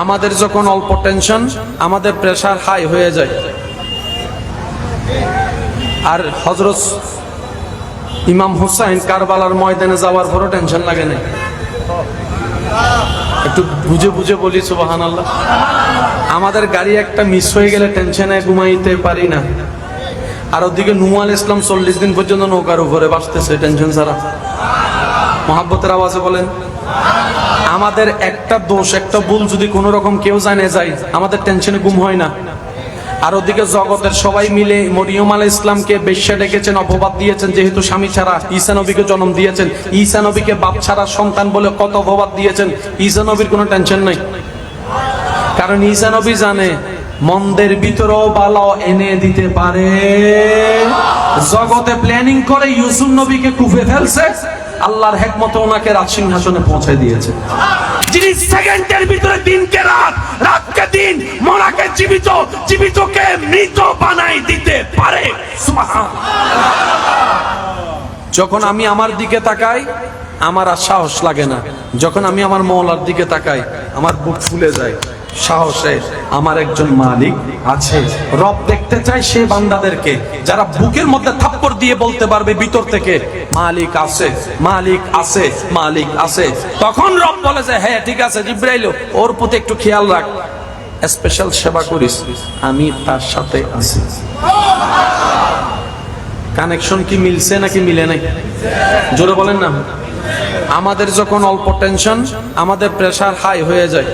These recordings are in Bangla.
আমাদের যখন অল্প টেনশন আমাদের প্রেশার হাই হয়ে যায়। আর হজরত ইমাম হুসাইন কারবালার ময়দানে যাওয়ার পরও টেনশন লাগে না একটু বুঝে বুঝে বলি সুবাহান আল্লাহ আমাদের গাড়ি একটা মিস হয়ে গেলে টেনশনে ঘুমাইতে পারি না। আর ওদিকে নুয়াল ইসলাম চল্লিশ দিন পর্যন্ত নৌকার উপরে বাঁচতেছে টেনশন ছাড়া। মহাব্বতের আওয়াজে বলেন আমাদের একটা দোষ, একটা ভুল যদি কোনো রকম কেউ জানে যায়, আমাদের টেনশনে গুম হয় না। আর ওদিকে জগতের সবাই মিলে মরিয়ম আল ইসলামকে বেশ্যা ডেকেছেন, অপবাদ দিয়েছেন, যেহেতু স্বামী ছাড়া ঈসা নবীকে জন্ম দিয়েছেন। ঈসা নবীকে বাপ ছাড়া সন্তান বলে কত অপবাদ দিয়েছেন, ঈসা নবীর কোনো টেনশন নাই। কারণ ঈসা নবী জানে, মন্দের ভিতরেও বালাও এনে দিতে পারে। জগতে প্ল্যানিং করে ইউসুফ নবীকে কুফে ফেলছে। আল্লাহর হেকমতে ওনাকে রাজ সিংহাসনে পৌঁছে দিয়েছে। যিনি সেকেন্ডের ভিতরে দিনকে রাত, রাতকে দিন মরাকে জীবিত, জীবিতকে মৃত বানাই দিতে পারে। যখন আমি আমার দিকে তাকাই, আমার আর সাহস লাগে না। যখন আমি আমার মৌলার দিকে তাকাই, আমার বুক ফুলে যায়। সাহসে আমার একজন মালিক আছে। রব দেখতে চায় সে বান্দাদেরকে, যারা বুকের মধ্যে থাপ্পড় দিয়ে বলতে পারবে ভিতর থেকে, মালিক আছে মালিক আছে মালিক আছে। তখন রব বলে যে হ্যাঁ ঠিক আছে জিব্রাইল ওর প্রতি একটু খেয়াল রাখ। স্পেশাল সেবা করিস, আমি তার সাথে আছি। কানেকশন কি মিলছে নাকি মিলে নাই? জোরে বলেন না। আমাদের যখন অল্প টেনশন, আমাদের প্রেশার হাই হয়ে যায়।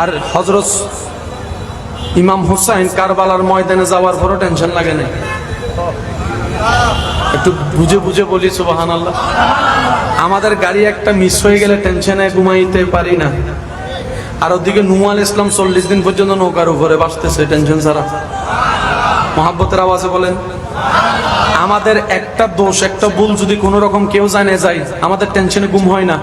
আর হজরত ইমাম হুসাইন কারবালার ময়দানে যাওয়ার পরও টেনশন লাগে না একটু বুঝে বুঝে বলি সুবাহান আল্লাহ আমাদের গাড়ি একটা মিস হয়ে গেলে টেনশনে ঘুমাইতে পারি না। আর ওদিকে নুয়াল ইসলাম চল্লিশ দিন পর্যন্ত নৌকার উপরে বাঁচতেছে টেনশন ছাড়া। মহাব্বতের আওয়াজে বলেন, আমাদের একটা দোষ, একটা ভুল যদি কোনো রকম কেউ জানে যায়, আমাদের টেনশনে গুম হয় না।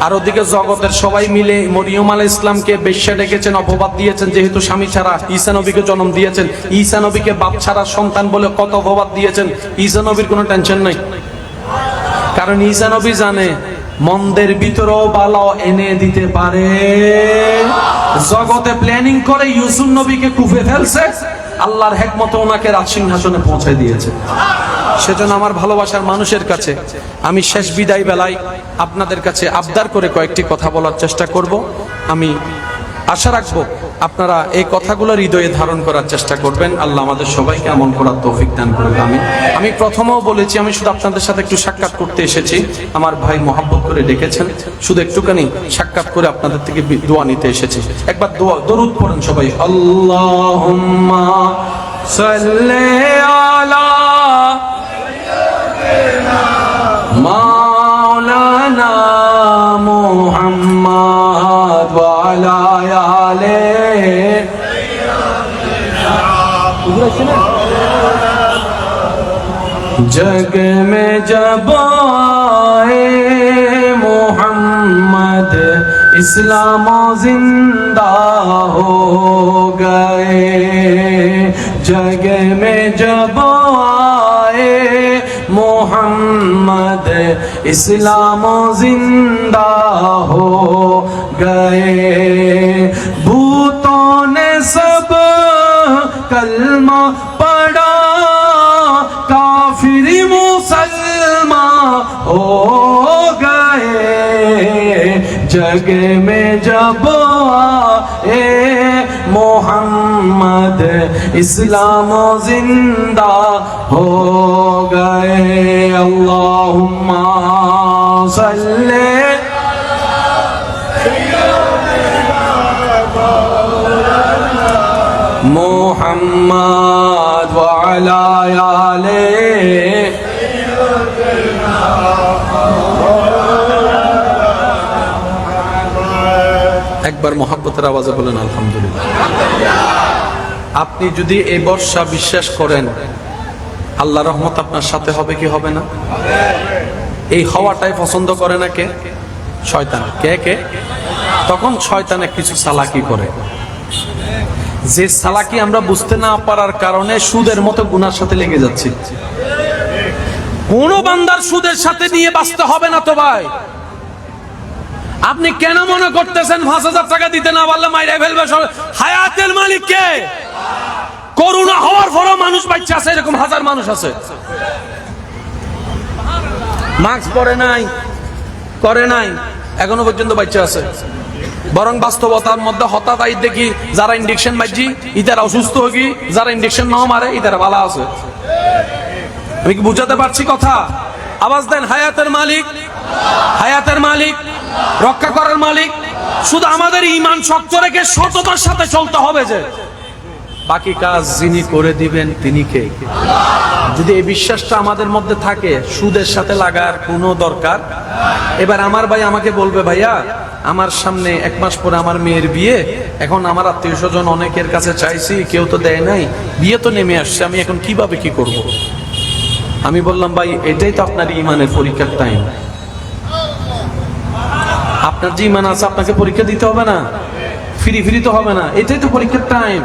আর ওদিকে জগতের সবাই মিলে মরিয়ম আলাহ ইসলামকে বেশ্যা ডেকেছেন, অপবাদ দিয়েছেন, যেহেতু স্বামী ছাড়া ঈসা নবীকে জন্ম দিয়েছেন। ঈসা নবীকে বাপ ছাড়া সন্তান বলে কত অপবাদ দিয়েছেন? ঈসা নবীর কোনো টেনশন নাই। কারণ ঈসা নবী জানে, মন্দের ভিতরেও বালাও এনে দিতে পারে। জগতে প্ল্যানিং করে ইউসুফ নবীকে কুফে ফেলছে, আল্লাহর হেকমতে ওনাকে রাজ সিংহাসনে পৌঁছে দিয়েছে। সেজন্য আমার ভালোবাসার মানুষের কাছে আমি শেষ বিদায় বেলায় আপনাদের কাছে আবদার করে কয়েকটি কথা বলার চেষ্টা করব। আমি আশা রাখব আপনারা এই কথাগুলো হৃদয়ে ধারণ করার চেষ্টা করবেন। আল্লাহ আমাদের সবাইকে এমন করার তৌফিক দান করবে আমি আমি প্রথমেও বলেছি, আমি শুধু আপনাদের সাথে একটু সাক্ষাৎ করতে এসেছি। আমার ভাই মহাব্বত করে ডেকেছেন। শুধু একটুখানি সাক্ষাৎ করে আপনাদের থেকে দোয়া নিতে এসেছি। একবার দোয়া, দরুদ পড়েন সবাই। আল্লাহুম্মা সাল্লি جگ میں جب آئے محمد، اسلام زندہ ہو گئے۔ جگ میں جب آئے محمد، اسلام زندہ ہو گئے۔ جگہ میں جب اے محمد، اسلام و زندہ ہو گئے۔ اللہم صلی محمد وعلا آلہ একবার মোহাব্বতের আওয়াজে বলেন, আলহামদুলিল্লাহ। আপনি যদি এই বর্ষা বিশ্বাস করেন, আল্লাহ রহমত আপনার সাথে হবে কি হবে না? এই হওয়াটাই পছন্দ করে না কে? শয়তান। কে কে? তখন শয়তানে কিছু সালাকি করে। যে সালাকি আমরা বুঝতে না পারার কারণে সুদের মতো গুনার সাথে লেগে যাচ্ছি। কোন বান্দার সুদের সাথে নিয়ে বাঁচতে হবে না তো ভাই। আপনি কেন মনে করতেছেন পাঁচ হাজার টাকা দিতে না পারলে মাইরে ফেলবে হায়াতের মালিক কে? করোনা হওয়ার পরও মানুষ বাচ্চা আছে, এরকম হাজার মানুষ আছে। মাস্ক পরে নাই, করে নাই, এখনও পর্যন্ত বাচ্চা আছে। বরং বাস্তবতার মধ্যে হঠাৎ আই দেখি যারা ইন্ডেকশন মারছি ইতারা অসুস্থ হকি যারা ইন্ডেকশন নাও মারে, ইতারা ভালো আছে। আমি কি বুঝাতে পারছি কথা? আওয়াজ দেন, হায়াতের মালিক হায়াতের মালিক। রক্ষা করার মালিক। শুধু আমাদের ইমান শক্ত রেখে সততার সাথে চলতে হবে যে। বাকি কাজ যিনি করে দিবেন তিনি কে? যদি এই বিশ্বাসটা আমাদের মধ্যে থাকে, সুদের সাথে লাগার কোনো দরকার? এবার আমার ভাই আমাকে বলবে, ভাইয়া, আমার সামনে এক মাস পরে আমার মেয়ের বিয়ে। এখন আমার আত্মীয় স্বজন অনেকের কাছে চাইছি, কেউ তো দেয় নাই। বিয়ে তো নেমে আসছে, আমি এখন কীভাবে কি করব। আমি বললাম, ভাই, এটাই তো আপনার ইমানের পরীক্ষার টাইম আপনার যে ইমান আছে, আপনাকে পরীক্ষা দিতে হবে না। ফ্রি ফ্রি তো হবে না। এটাই তো পরীক্ষার টাইম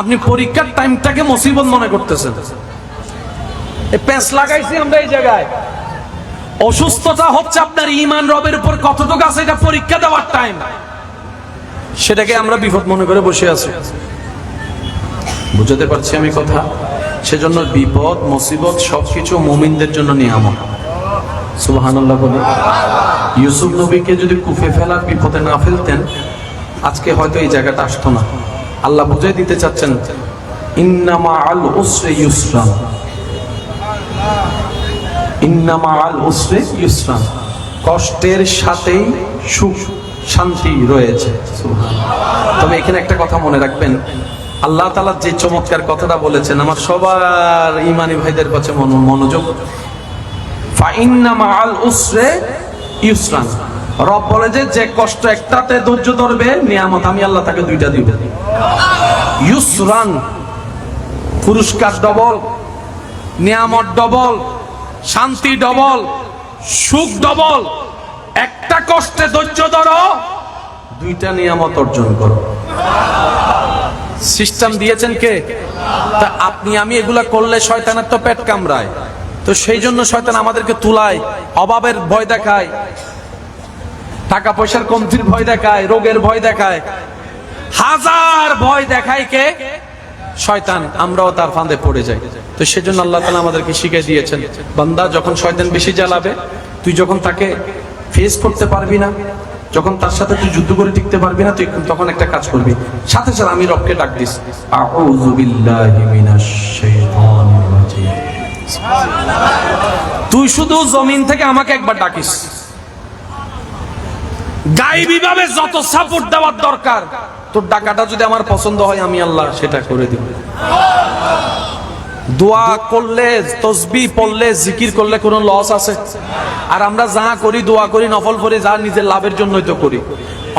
আপনি পরীক্ষার টাইমটাকে মুসিবত মনে করতেছেন। প্যাঁচ লাগাইছি আমরা এই জায়গায়। অসুস্থতা হচ্ছে আপনার ইমান রবের উপর কতটুকু আছে, এটা পরীক্ষা দেওয়ার টাইম সেটাকে আমরা বিপদ মনে করে বসে আছি। বুঝাতে পারছি আমি কথা। সেজন্য বিপদ, মুসিবত সবকিছু মুমিনদের জন্য নিয়ামক ইউসুফ নবীকে যদি কুফে ফেলার বিপদে না ফেলতেন, আজকে হয়তো এই জায়গাটা আসতো না। আল্লাহ বুঝাই দিতে চাচ্ছেন, ইন্নামা আল উসরে ইউসরান। ইন্নামা আল উসরে ইউসরান। কষ্টের সাথেই সুখ, শান্তি রয়েছে। তবে এখানে একটা কথা মনে রাখবেন, আল্লাহ তালা যে চমৎকার কথাটা বলেছেন, আমার সবার ইমানি ভাইদের কাছে মনো- মনোযোগ। ফাইন্নামা আল উসরে ইউসরান। রব বলে যে যে কষ্ট একটাতে ধৈর্য ধরবে, নিয়ামত আমি আল্লাহ তাকে দুইটা দিব। ইউসরান, পুরস্কার ডবল, নিয়ামত ডবল, শান্তি ডবল, সুখ ডবল, একটা কষ্টে ধৈর্য ধরো, দুইটা নিয়ামত অর্জন করো। সিস্টেম দিয়েছেন কে? তা আপনি, আমি এগুলা করলে শয়তানের তো পেট কামড়ায়। তো সেই জন্য শয়তান আমাদেরকে তুলায়, অভাবের ভয় দেখায়, টাকা পয়সার কমতির ভয় দেখায়, রোগের ভয় দেখায়। হাজার ভয় দেখায় কে? শয়তান, আমরাও তার ফাঁদে পড়ে যাই। তো সেজন্য আল্লাহ তালা আমাদেরকে শিখিয়ে দিয়েছেন, বান্দা যখন শয়তান বেশি জ্বালাবে, তুই যখন তাকে ফেস করতে পারবি না, যখন তার সাথে তুই যুদ্ধ করে টিকতে পারবি না, তুই তখন একটা কাজ করবি। সাথে সাথে আমি রবকে ডাক দিস। আউযু বিল্লাহি মিনাশ শাইতানির রাজিম তুই শুধু জমিন থেকে আমাকে একবার ডাকিস। গাইবি ভাবে যত সাপোর্ট দেওয়ার দরকার, তোর ডাকাটা যদি আমার পছন্দ হয়, আমি আল্লাহ সেটা করে দিব। দোয়া করলে, তসবি পড়লে, জিকির করলে কোনো লস আছে? আর আমরা যা করি, দোয়া করি, নফল করি, যা নিজের লাভের জন্যই তো করি।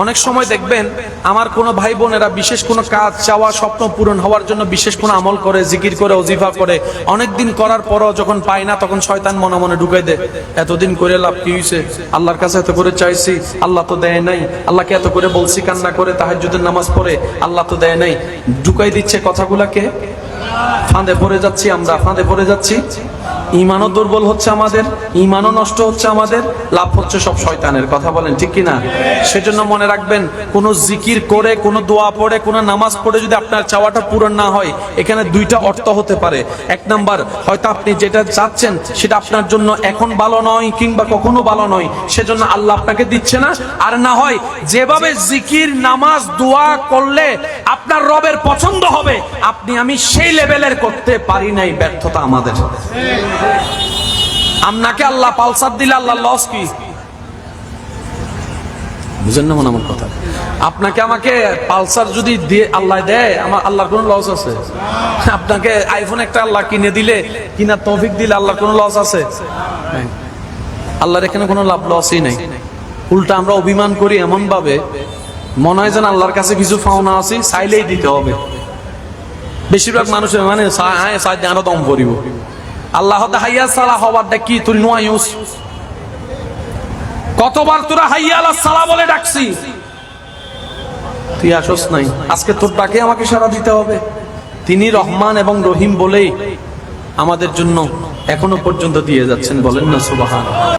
অনেক সময় দেখবেন আমার কোনো ভাই বোনেরা বিশেষ কোনো কাজ, চাওয়া, স্বপ্ন পূরণ হওয়ার জন্য বিশেষ কোনো আমল করে, জিকির করে, অজিফা করে। অনেক দিন করার পরও যখন পায় না, তখন শয়তান মনে মনে ঢুকাই দেয়। এতদিন করে লাভ কি হয়েছে আল্লাহর কাছে এত করে চাইছি, আল্লাহ তো দেয় নাই। আল্লাহকে এত করে বলছি, কান্না করে তাহাজ্জুদের নামাজ পড়ে, আল্লাহ তো দেয় নাই। ঢুকাই দিচ্ছে কথাগুলাকে? ফাঁদে পড়ে যাচ্ছি আমরা, ফাঁদে পড়ে যাচ্ছি। ইমানও দুর্বল হচ্ছে আমাদের ইমানও নষ্ট হচ্ছে আমাদের, লাভ হচ্ছে সব শয়তানের, কথা বলেন ঠিক কিনা? সেজন্য মনে রাখবেন, কোনো জিকির করে, কোনো দোয়া পড়ে, কোনো নামাজ পড়ে যদি আপনার চাওয়াটা পূরণ না হয়, এখানে দুইটা অর্থ হতে পারে। এক নাম্বার, হয়তো আপনি যেটা চাচ্ছেন, সেটা আপনার জন্য এখন ভালো নয় কিংবা কখনো ভালো নয়, সেজন্য আল্লাহ আপনাকে দিচ্ছে না। আর না হয়, যেভাবে জিকির, নামাজ, দোয়া করলে আপনার রবের পছন্দ হবে, আপনি আমি সেই লেভেলের করতে পারি নাই, ব্যর্থতা আমাদের। আপনাকে আল্লাহ পালসার দিলে আল্লাহ লস কি? বুঝেন না মনে আমার কথা। আপনাকে আমাকে পালসার যদি দিয়ে আল্লাহ দেয় আমার আল্লাহর কোনো লস আছে? আপনাকে আইফোন একটা আল্লাহ কিনে দিলে কিনা তৌফিক দিলে আল্লাহর কোনো লস আছে? আল্লাহর এখানে কোনো লাভ লসই নাই। উল্টা আমরা অভিমান করি এমন ভাবে মনে হয় যেন আল্লাহর কাছে কিছু পাওনা আছে চাইলেই দিতে হবে। বেশিরভাগ মানুষের মানে হ্যাঁ সাহায্যে আরও দম করিব আল্লাহ হাইয়া সালা হওয়ারটা কি তুই নোয়া কতবার তোরা হাইয়া আল্লাহ সালা বলে ডাকছি। তুই আসস নাই। আজকে তোর ডাকে আমাকে সারা দিতে হবে। তিনি রহমান এবং রহিম বলেই আমাদের জন্য এখনও পর্যন্ত দিয়ে যাচ্ছেন বলেন না সুবাহান।